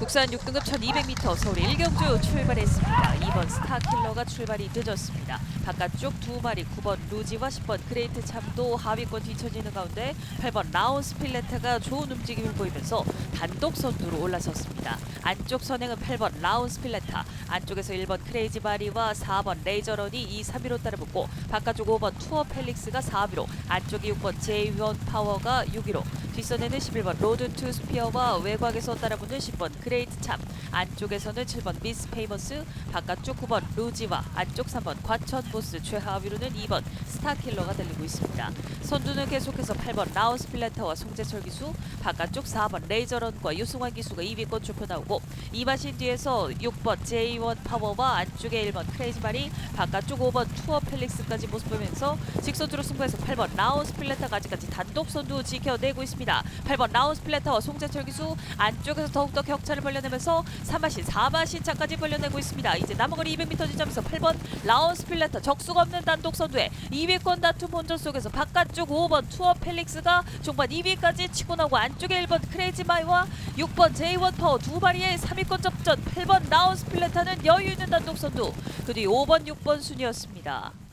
국산 6등급 1200m 서울 1경주 출발했습니다. 2번 스타킬러가 출발이 늦었습니다. 바깥쪽 두 마리 9번 루지와 10번 그레이트 참도 하위권 뒤처지는 가운데 8번 라온 스 필레타가 좋은 움직임을 보이면서 단독 선두로 올라섰습니다. 안쪽 선행은 8번 라온 스 필레타, 안쪽에서 1번 크레이지 바리와 4번 레이저런이 2, 3위로 따라붙고 바깥쪽 5번 투어 펠릭스가 4위로 안쪽이 6번 제이원 파워가 6위로 뒷선에는 11번 로드 투 스피어와 외곽에서 따라붙는 10번 그레이트 참 안쪽에서는 7번 미스 페이머스 바깥쪽 9번 루지와 안쪽 3번 과천 보스 최하위로는 2번 스타킬러가 달리고 있습니다. 선두는 계속해서 8번 라우스 필레터와 송재철 기수 바깥쪽 4번 레이저런과 유승환 기수가 2위권 좁혀 나오고 이마신 뒤에서 6번 제이원 파워와 안쪽에 1번 크레이지 마리 바깥쪽 5번 투어 펠릭스까지 모습 보이면서 직선주로 승부해서 8번 라우스 필레터가 아직까지 단독 선두 지켜내고 있습니다. 8번 라우스 필레터와 송재철 기수 안쪽에서 더욱더 격차를 벌려내면서 3마신 4마신 차까지 벌려내고 있습니다. 이제 남은 거리 200m 지점에서 8번 라우스 필레터 적수가 없는 단독 선두에 2위권 다툼 본전 속에서 바깥쪽 5번 투어 펠릭스가 종반 2위까지 치고 나오고 안쪽에 1번 크레이지 마이와 6번 제이원 파워 두 마리의 3위권 접전 8번 라우스 필레터는 여유 있는 단독 선두 그 뒤 5번 6번 순이었습니다.